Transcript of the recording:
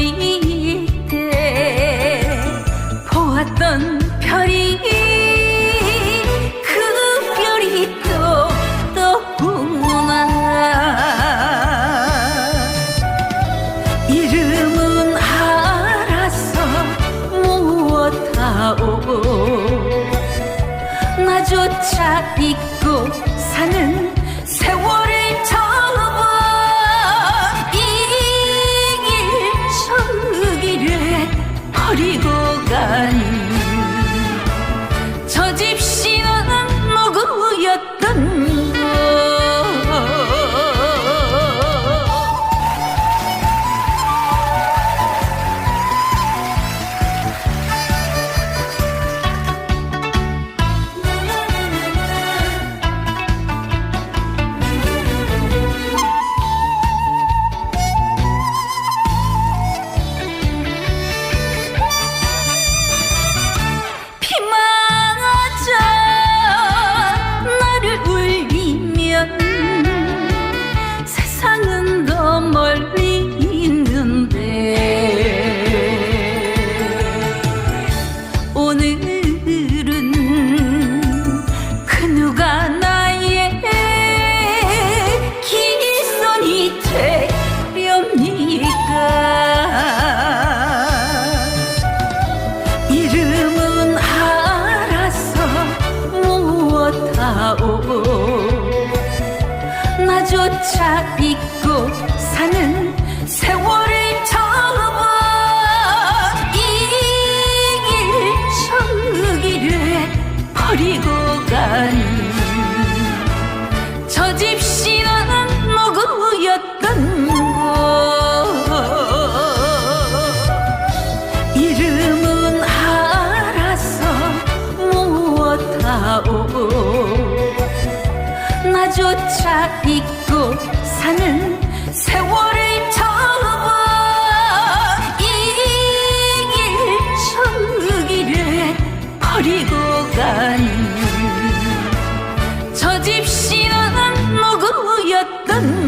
어릴 때 보았던 별이 그 별이 또 떠오나 이름은 알았어 무엇하오? 나조차 잊고 사는 버리고 간 이름은 알아서 무엇 하오? 나조차 잊고 사는 세월을 무엇하오 나조차 잊고 사는 세월을 접어 이길 저기를 버리고 간저 집시는 누구였던